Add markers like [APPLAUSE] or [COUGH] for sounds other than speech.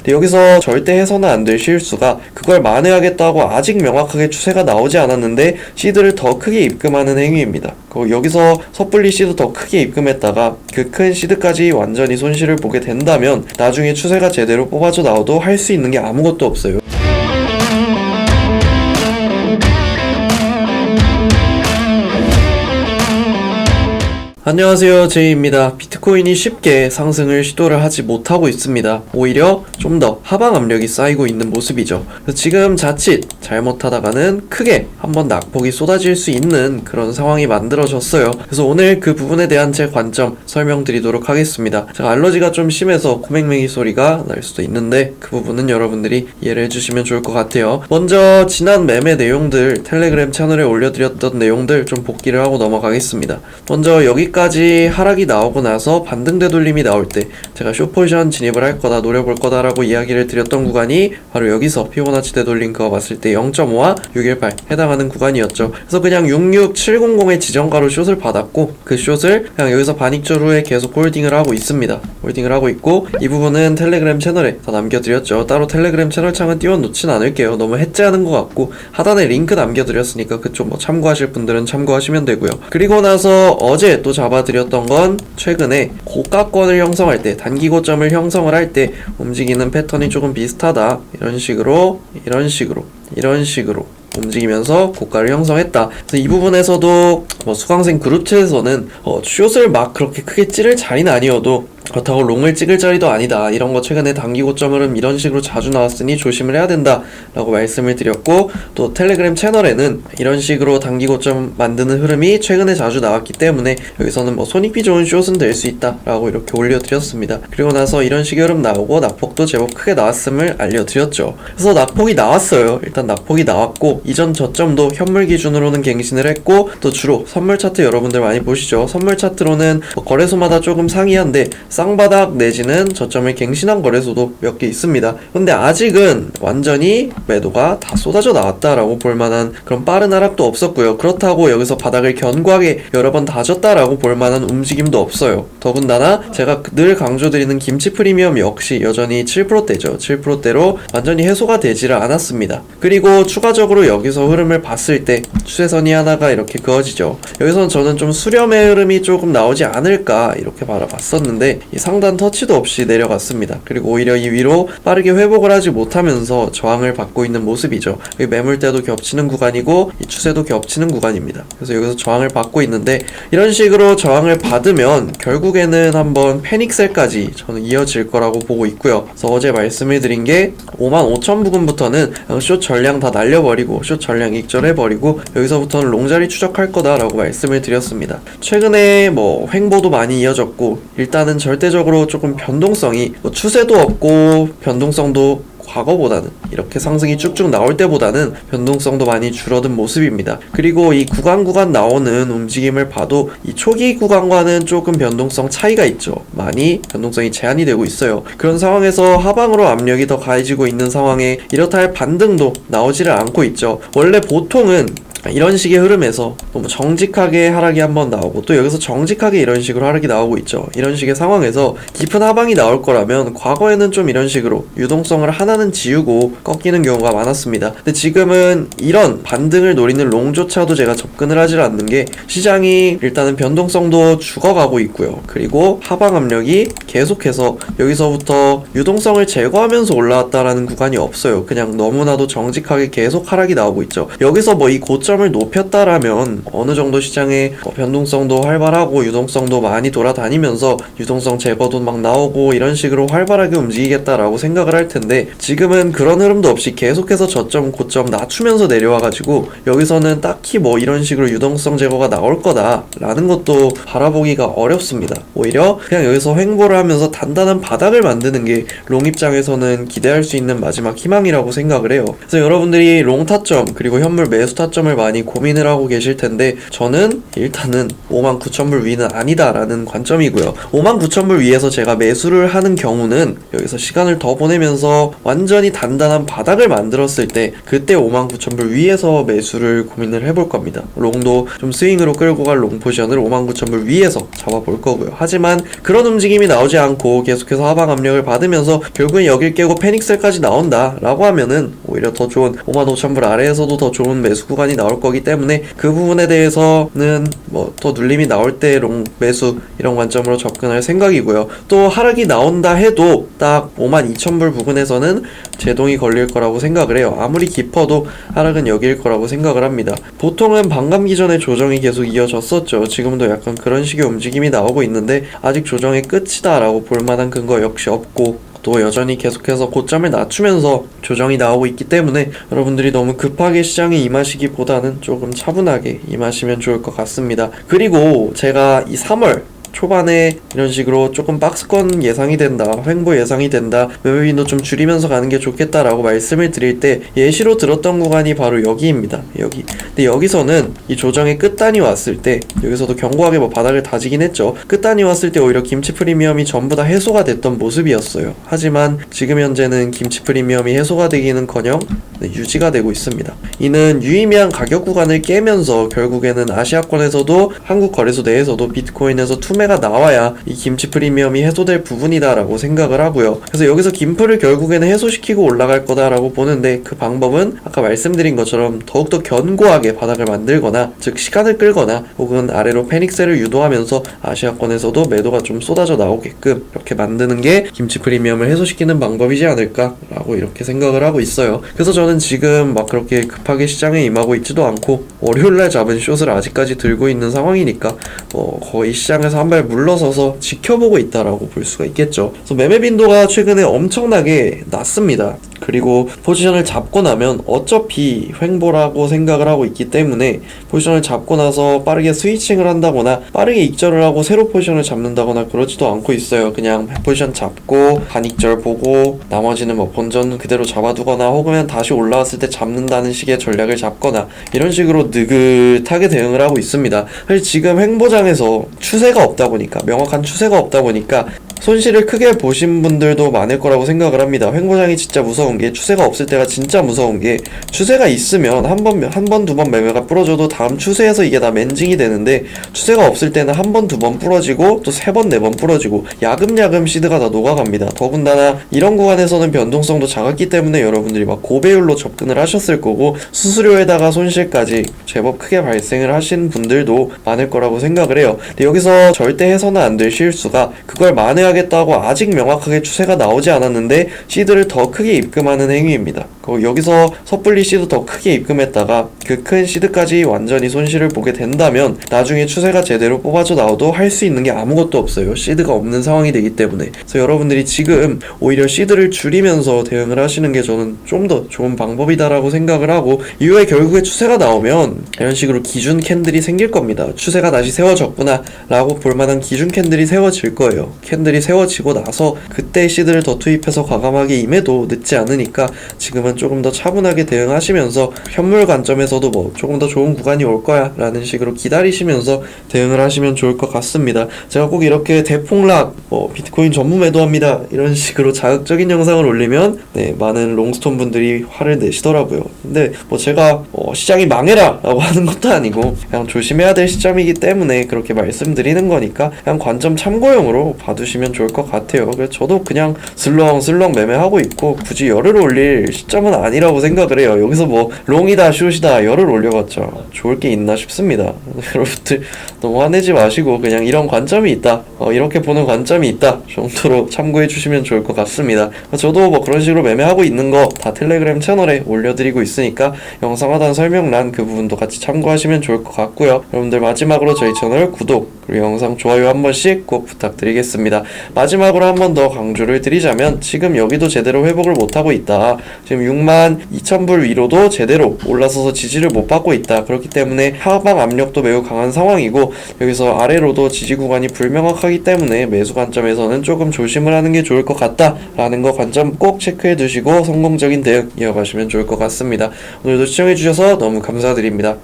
근데 여기서 절대 해서는 안 될 실수가 그걸 만회하겠다고 아직 명확하게 추세가 나오지 않았는데 시드를 더 크게 입금하는 행위입니다. 그 여기서 섣불리 시드 더 크게 입금했다가 그 큰 시드까지 완전히 손실을 보게 된다면 나중에 추세가 제대로 뽑아져 나와도 할 수 있는 게 아무것도 없어요. 안녕하세요 제이입니다 비트코인이 쉽게 상승을 시도를 하지 못하고 있습니다. 오히려 좀 더 하방 압력이 쌓이고 있는 모습이죠. 지금 자칫 잘못하다가는 크게 한번 낙폭이 쏟아질 수 있는 그런 상황이 만들어졌어요. 그래서 오늘 그 부분에 대한 제 관점 설명드리도록 하겠습니다. 제가 알러지가 좀 심해서 코맹맹이 소리가 날 수도 있는데 그 부분은 여러분들이 이해를 해주시면 좋을 것 같아요. 먼저 지난 매매 내용들 텔레그램 채널에 올려드렸던 내용들 좀 복기를 하고 넘어가겠습니다. 먼저 여기까지 하락이 나오고 나서 반등 되돌림이 나올 때 제가 쇼포지션 진입을 할 거다 노려볼 거다 라고 이야기를 드렸던 구간이 바로 여기서 피보나치 되돌림 그거 봤을 때 0.5와 618 해당하는 구간이었죠. 그래서 그냥 66700의 지정가로 숏을 받았고 그 숏을 그냥 여기서 반익절 후에 계속 홀딩을 하고 있습니다. 홀딩을 하고 있고 이 부분은 텔레그램 채널에 다 남겨드렸죠. 따로 텔레그램 채널 창은 띄워놓진 않을게요. 너무 해제하는 것 같고 하단에 링크 남겨드렸으니까 그쪽 뭐 참고하실 분들은 참고하시면 되고요. 그리고 나서 어제 또 잡아드렸던 건 최근에 고가권을 형성할 때 단기 고점을 형성을 할 때 움직이는 패턴이 조금 비슷하다 이런 식으로 이런 식으로 이런 식으로 움직이면서 고가를 형성했다. 그래서 이 부분에서도 뭐 수강생 그룹체에서는 어, 숏을 막 그렇게 크게 찌를 자리는 아니어도 그렇다고 롱을 찍을 자리도 아니다. 이런 거 최근에 단기 고점 흐름 이런 식으로 자주 나왔으니 조심을 해야 된다. 라고 말씀을 드렸고 또 텔레그램 채널에는 이런 식으로 단기 고점 만드는 흐름이 최근에 자주 나왔기 때문에 여기서는 뭐 손익비 좋은 숏은 될 수 있다. 라고 이렇게 올려드렸습니다. 그리고 나서 이런 식의 흐름 나오고 낙폭도 제법 크게 나왔음을 알려드렸죠. 그래서 낙폭이 나왔어요. 일단 낙폭이 나왔고 이전 저점도 현물 기준으로는 갱신을 했고 또 주로 선물 차트 여러분들 많이 보시죠. 선물 차트로는 뭐 거래소마다 조금 상이한데 쌍바닥 내지는 저점을 갱신한 거래소도 몇 개 있습니다. 근데 아직은 완전히 매도가 다 쏟아져 나왔다라고 볼 만한 그런 빠른 하락도 없었고요. 그렇다고 여기서 바닥을 견고하게 여러 번 다졌다라고 볼 만한 움직임도 없어요. 더군다나 제가 늘 강조드리는 김치 프리미엄 역시 여전히 7%대죠. 7%대로 완전히 해소가 되지를 않았습니다. 그리고 추가적으로 여기서 흐름을 봤을 때 추세선이 하나가 이렇게 그어지죠. 여기서는 저는 좀 수렴의 흐름이 조금 나오지 않을까 이렇게 바라봤었는데 이 상단 터치도 없이 내려갔습니다. 그리고 오히려 이 위로 빠르게 회복을 하지 못하면서 저항을 받고 있는 모습이죠. 이 매물대도 겹치는 구간이고 이 추세도 겹치는 구간입니다. 그래서 여기서 저항을 받고 있는데 이런 식으로 저항을 받으면 결국에는 한번 패닉셀까지 저는 이어질 거라고 보고 있고요. 그래서 어제 말씀을 드린 게 5만 5천 부근부터는 숏 전량 다 날려버리고 숏 전량 익절해버리고 여기서부터는 롱자리 추적할 거다라고 말씀을 드렸습니다. 최근에 뭐 횡보도 많이 이어졌고 일단은 절 대적으로 조금 변동성이 뭐 추세도 없고 변동성도 과거보다는 이렇게 상승이 쭉쭉 나올 때보다는 변동성도 많이 줄어든 모습입니다. 그리고 이 구간 구간 나오는 움직임을 봐도 이 초기 구간과는 조금 변동성 차이가 있죠. 많이 변동성이 제한이 되고 있어요. 그런 상황에서 하방으로 압력이 더 가해지고 있는 상황에 이렇다 할 반등도 나오지를 않고 있죠. 원래 보통은 이런 식의 흐름에서 너무 정직하게 하락이 한번 나오고 또 여기서 정직하게 이런 식으로 하락이 나오고 있죠. 이런 식의 상황에서 깊은 하방이 나올 거라면 과거에는 좀 이런 식으로 유동성을 하나는 지우고 꺾이는 경우가 많았습니다. 근데 지금은 이런 반등을 노리는 롱조차도 제가 접근을 하질 않는 게 시장이 일단은 변동성도 죽어가고 있고요. 그리고 하방 압력이 계속해서 여기서부터 유동성을 제거하면서 올라왔다라는 구간이 없어요. 그냥 너무나도 정직하게 계속 하락이 나오고 있죠. 여기서 뭐 이 고점 을 높였다라면 어느 정도 시장의 어, 변동성도 활발하고 유동성도 많이 돌아다니면서 유동성 제거도 막 나오고 이런 식으로 활발하게 움직이겠다라고 생각을 할 텐데 지금은 그런 흐름도 없이 계속해서 저점 고점 낮추면서 내려와가지고 여기서는 딱히 뭐 이런 식으로 유동성 제거가 나올 거다라는 것도 바라보기가 어렵습니다. 오히려 그냥 여기서 횡보를 하면서 단단한 바닥을 만드는 게 롱 입장에서는 기대할 수 있는 마지막 희망이라고 생각을 해요. 그래서 여러분들이 롱 타점 그리고 현물 매수 타점을 많이 고민을 하고 계실 텐데 저는 일단은 59,000불 위는 아니다라는 관점이고요. 59,000불 위에서 제가 매수를 하는 경우는 여기서 시간을 더 보내면서 완전히 단단한 바닥을 만들었을 때 그때 59,000불 위에서 매수를 고민을 해볼 겁니다. 롱도 좀 스윙으로 끌고 갈 롱 포지션을 59,000불 위에서 잡아볼 거고요. 하지만 그런 움직임이 나오지 않고 계속해서 하방 압력을 받으면서 결국엔 여길 깨고 페닉셀까지 나온다라고 하면은 오히려 더 좋은 55,000불 아래에서도 더 좋은 매수 구간이 나올 거기 때문에 그 부분에 대해서는 뭐더 눌림이 나올 때 롱 매수 이런 관점으로 접근할 생각이고요. 또 하락이 나온다 해도 딱 52,000불 부근에서는 제동이 걸릴 거라고 생각을 해요. 아무리 깊어도 하락은 여기일 거라고 생각을 합니다. 보통은 반감기 전에 조정이 계속 이어졌었죠. 지금도 약간 그런 식의 움직임이 나오고 있는데 아직 조정의 끝이다라고 볼 만한 근거 역시 없고 또 여전히 계속해서 고점을 낮추면서 조정이 나오고 있기 때문에 여러분들이 너무 급하게 시장에 임하시기보다는 조금 차분하게 임하시면 좋을 것 같습니다. 그리고 제가 이 3월 초반에 이런 식으로 조금 박스권 예상이 된다, 횡보 예상이 된다, 매매 빈도 좀 줄이면서 가는 게 좋겠다라고 말씀을 드릴 때 예시로 들었던 구간이 바로 여기입니다. 여기. 근데 여기서는 이 조정의 끝단이 왔을 때 여기서도 견고하게 뭐 바닥을 다지긴 했죠. 끝단이 왔을 때 오히려 김치 프리미엄이 전부 다 해소가 됐던 모습이었어요. 하지만 지금 현재는 김치 프리미엄이 해소가 되기는커녕 네, 유지가 되고 있습니다. 이는 유의미한 가격 구간을 깨면서 결국에는 아시아권에서도 한국 거래소 내에서도 비트코인에서 투매가 나와야 이 김치 프리미엄이 해소될 부분이다라고 생각을 하고요. 그래서 여기서 김프를 결국에는 해소시키고 올라갈 거다라고 보는데 그 방법은 아까 말씀드린 것처럼 더욱더 견고하게 바닥을 만들거나 즉 시간을 끌거나 혹은 아래로 페닉셀을 유도하면서 아시아권에서도 매도가 좀 쏟아져 나오게끔 이렇게 만드는 게 김치 프리미엄을 해소시키는 방법이지 않을까라고 이렇게 생각을 하고 있어요. 그래서 저는 지금 막 그렇게 급하게 시장에 임하고 있지도 않고 월요일날 잡은 숏을 아직까지 들고 있는 상황이니까 뭐 거의 시장에서 한 발 물러서서 지켜보고 있다라고 볼 수가 있겠죠. 그래서 매매 빈도가 최근에 엄청나게 낮습니다. 그리고 포지션을 잡고 나면 어차피 횡보라고 생각을 하고 있기 때문에 포지션을 잡고 나서 빠르게 스위칭을 한다거나 빠르게 익절을 하고 새로 포지션을 잡는다거나 그러지도 않고 있어요. 그냥 포지션 잡고 반익절 보고 나머지는 뭐 본전 그대로 잡아두거나 혹은 다시 올라왔을 때 잡는다는 식의 전략을 잡거나 이런 식으로 느긋하게 대응을 하고 있습니다. 사실 지금 횡보장에서 추세가 없다 보니까 명확한 추세가 없다 보니까 손실을 크게 보신 분들도 많을 거라고 생각을 합니다. 횡보장이 진짜 무서운 게 추세가 없을 때가 진짜 무서운 게 추세가 있으면 한 번, 한 번, 두 번 매매가 부러져도 다음 추세에서 이게 다 맨징이 되는데 추세가 없을 때는 한 번, 두 번 부러지고 또 세 번, 네 번 부러지고 야금야금 시드가 다 녹아갑니다. 더군다나 이런 구간에서는 변동성도 작았기 때문에 여러분들이 막 고배율로 접근을 하셨을 거고 수수료에다가 손실까지 제법 크게 발생을 하신 분들도 많을 거라고 생각을 해요. 근데 여기서 절대 해서는 안 될 실수가 그걸 만회하 겠다고 아직 명확하게 추세가 나오지 않았는데 시드를 더 크게 입금하는 행위입니다. 그 여기서 섣불리 시드 더 크게 입금했다가 그 큰 시드까지 완전히 손실을 보게 된다면 나중에 추세가 제대로 뽑아져 나와도 할 수 있는 게 아무것도 없어요. 시드가 없는 상황이 되기 때문에. 그래서 여러분들이 지금 오히려 시드를 줄이면서 대응을 하시는 게 저는 좀 더 좋은 방법이다라고 생각을 하고 이후에 결국에 추세가 나오면 이런 식으로 기준 캔들이 생길 겁니다. 추세가 다시 세워졌구나 라고 볼 만한 기준 캔들이 세워질 거예요. 캔들이 세워지고 나서 그때 시드를 더 투입해서 과감하게 임해도 늦지 않으니까 지금은 조금 더 차분하게 대응하시면서 현물 관점에서도 뭐 조금 더 좋은 구간이 올 거야 라는 식으로 기다리시면서 대응을 하시면 좋을 것 같습니다. 제가 꼭 이렇게 대폭락 뭐 비트코인 전무 매도합니다 이런 식으로 자극적인 영상을 올리면 네 많은 롱스톤 분들이 화를 내시더라고요. 근데 뭐 제가 어, 시장이 망해라 라고 [LAUGHS] 하는 것도 아니고 그냥 조심해야 될 시점이기 때문에 그렇게 말씀드리는 거니까 그냥 관점 참고용으로 봐두시면 좋을 것 같아요. 그래서 저도 그냥 슬렁슬렁 매매하고 있고 굳이 열을 올릴 시점은 아니라고 생각을 해요. 여기서 뭐 롱이다 숏이다 열을 올려봤자 좋을 게 있나 싶습니다. [LAUGHS] 여러분들 너무 화내지 마시고 그냥 이런 관점이 있다. 어, 이렇게 보는 관점이 있다 정도로 참고해 주시면 좋을 것 같습니다. 저도 뭐 그런 식으로 매매하고 있는 거 다 텔레그램 채널에 올려드리고 있으니까 영상 하단 설명란 그 부분도 같이 참고하시면 좋을 것 같고요. 여러분들 마지막으로 저희 채널 구독 그리고 영상 좋아요 한 번씩 꼭 부탁드리겠습니다. 마지막으로 한 번 더 강조를 드리자면 지금 여기도 제대로 회복을 못하고 있다. 지금 6만 2천불 위로도 제대로 올라서서 지지를 못 받고 있다. 그렇기 때문에 하방 압력도 매우 강한 상황이고 여기서 아래로도 지지 구간이 불명확하기 때문에 매수 관점에서는 조금 조심을 하는 게 좋을 것 같다라는 거 관점 꼭 체크해 두시고 성공적인 대응 이어가시면 좋을 것 같습니다. 오늘도 시청해 주셔서 너무 감사드립니다.